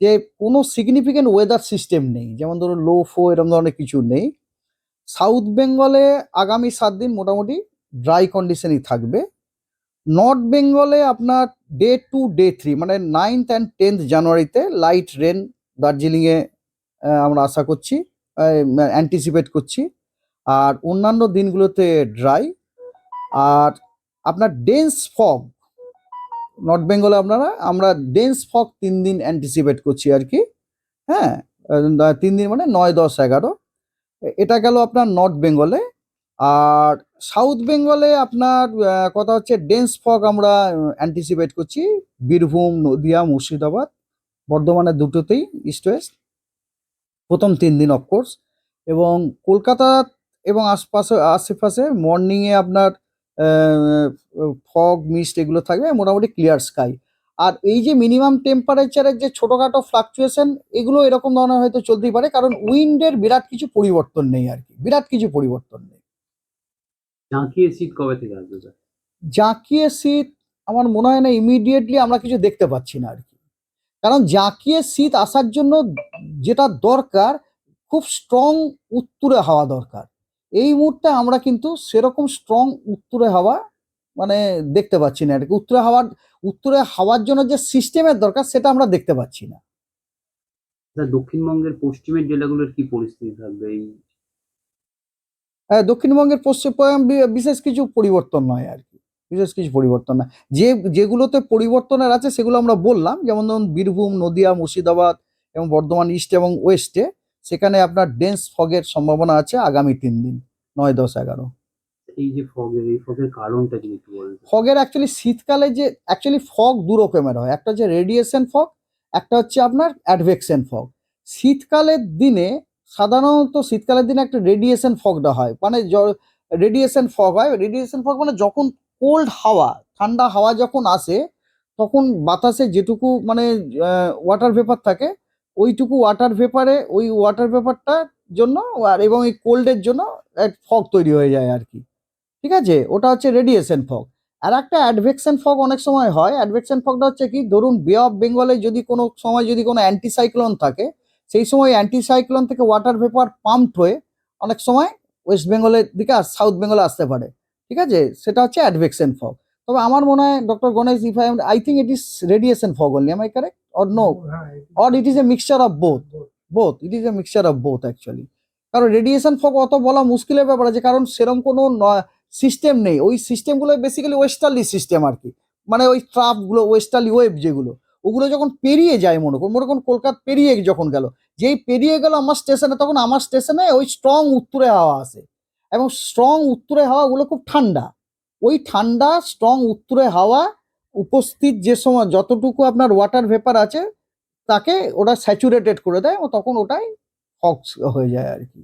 যে কোনো significant weather system নেই। যেমন ধরুন লো ফো এরকম ধরনের কিছু নেই। সাউথ বেঙ্গলে আগামী সাত দিন মোটামুটি ড্রাই কন্ডিশনই থাকবে। নর্থ বেঙ্গলে আপনার ডে টু ডে থ্রি মানে নাইনথ অ্যান্ড টেন্থ জানুয়ারিতে লাইট রেন দার্জিলিংয়ে আমরা আশা করছি অ্যান্টিসিপেট করছি। আর অন্যান্য দিনগুলোতে ড্রাই আর আপনার ডেন্স ফগ নর্থ বেঙ্গলে আপনারা, আমরা ডেন্স ফগ তিন দিন অ্যান্টিসিপেট করছি আর কি। হ্যাঁ তিন দিন মানে নয়, দশ, এগারো। এটা গেল আপনার নর্থ বেঙ্গলে আর সাউথ বেঙ্গলে আপনার কথা হচ্ছে ডেন্স ফগ আমরা অ্যান্টিসিপেট করছি। বীরভূম, নদিয়া, মুর্শিদাবাদ, বর্ধমানের দুটোতেই ইস্ট ওয়েস্ট প্রথম তিন দিন অফকোর্স এবং কলকাতা এবং আশপাশে, আশেপাশে মর্নিংয়ে আপনার ফগ মিস্ট এগুলো থাকবে মোটামুটি ক্লিয়ার স্কাই আর এই যে মিনিমাম টেম্পারেচারের যে ছোটখাটো ফ্লাকচুয়েশন এগুলো এরকম ধরনের হয়তো চলতেই পারে কারণ উইন্ডের বিরাট কিছু পরিবর্তন নেই আর কি বিরাট কিছু পরিবর্তন নেই। জাঁকিয়ে শীত কবে থেকে আসবে স্যার জাঁকিয়ে শীত আমার মনে হয় না ইমিডিয়েটলি আমরা কিছু দেখতে পাচ্ছি না আর কি। কারণ জাঁকিয়ে শীত আসার জন্য যেটা দরকার খুব স্ট্রং উত্তুরে হাওয়া দরকার। এই মুহূর্তে আমরা কিন্তু সেরকম স্ট্রং উত্তরে হাওয়া মানে দেখতে পাচ্ছি না আর কি উত্তরে হাওয়ার উত্তরে হাওয়ার জন্য যে সিস্টেমের দরকার সেটা আমরা দেখতে পাচ্ছি না। দক্ষিণবঙ্গের পশ্চিমের জেলাগুলোর কি পরিস্থিতি থাকবে? এই হ্যাঁ দক্ষিণবঙ্গের পশ্চিম বিশেষ কিছু পরিবর্তন নয় আর কি বিশেষ কিছু পরিবর্তন না। যে যেগুলোতে পরিবর্তনের আছে সেগুলো আমরা বললাম যেমন ধরুন বীরভূম নদিয়া মুর্শিদাবাদ এবং বর্ধমান ইস্ট এবং ওয়েস্টে সেখানে আপনার ডেন্স ফগের সম্ভাবনা আছে আগামী তিন দিন নয় দশ এগারো। এই যে ফগের এই ফগের কারণটা যদি একটু বলেন। ফগের অ্যাকচুয়ালি শীতকালে যে অ্যাকচুয়ালি ফগ দু রকমের হয়। একটা হচ্ছে রেডিয়েশন ফগ একটা হচ্ছে আপনার অ্যাডভেকশন ফগ শীতকালের দিনে সাধারণত শীতকালের দিনে একটা রেডিয়েশন ফগটা হয়। মানে রেডিয়েশন ফগ হয়। রেডিয়েশন ফগ মানে যখন কোল্ড হাওয়া ঠান্ডা হাওয়া যখন আসে তখন বাতাসে যেটুকু মানে ওয়াটার ভেপার থাকে ওইটুকু ওয়াটার ভেপারে ওই ওয়াটার ভেপারটার জন্য আর এবং এই কোল্ডের জন্য এক ফগ তৈরি হয়ে যায় আর কি। ঠিক আছে? ওটা হচ্ছে রেডিয়েশন ফগ আর একটা অ্যাডভেকশন ফগ অনেক সময় হয়। অ্যাডভেকশন ফগটা হচ্ছে কি? ধরুন বে অফ বেঙ্গলে যদি কোনো সময় যদি কোনো অ্যান্টিসাইক্লোন থাকে, সেই সময় অ্যান্টিসাইক্লোন থেকে ওয়াটার ভেপার পাম্পড হয়ে অনেক সময় ওয়েস্ট বেঙ্গলের দিকে সাউথ বেঙ্গলে আসতে পারে। ঠিক আছে? সেটা হচ্ছে অ্যাডভেকশন ফগ তবে আমার মনে হয় doctor Ganesh if I I think it is radiation fog only I correct or no or it is a mixture of both both it is a mixture of both actually কারণ radiation fog অত বলা মুশকিলের ব্যাপার আছে কারণ সেরকম কোনো system নেই। ওই সিস্টেমগুলো বেসিক্যালি ওয়েস্টার্লি সিস্টেম আর কি। মানে ওই ট্রাফগুলো ওয়েস্টার্লি ওয়েভ যেগুলো ওগুলো যখন পেরিয়ে যায় মনে করুন মনে করুন কলকাতা পেরিয়ে যখন গেল যেই পেরিয়ে গেল আমার স্টেশনে তখন আমার স্টেশনে ওই স্ট্রং উত্তরে হাওয়া আসে। এবং স্ট্রং উত্তরে হাওয়াগুলো খুব ঠান্ডা। ওই ঠান্ডা স্ট্রং উত্তরে হাওয়া উপস্থিত যে সময় যতটুকু আপনার ওয়াটার ভেপার আছে, তাকে ওটা স্যাচুরেটেড করে দেয় ও তখন ওটাই ফক্স হয়ে যায় আর কি।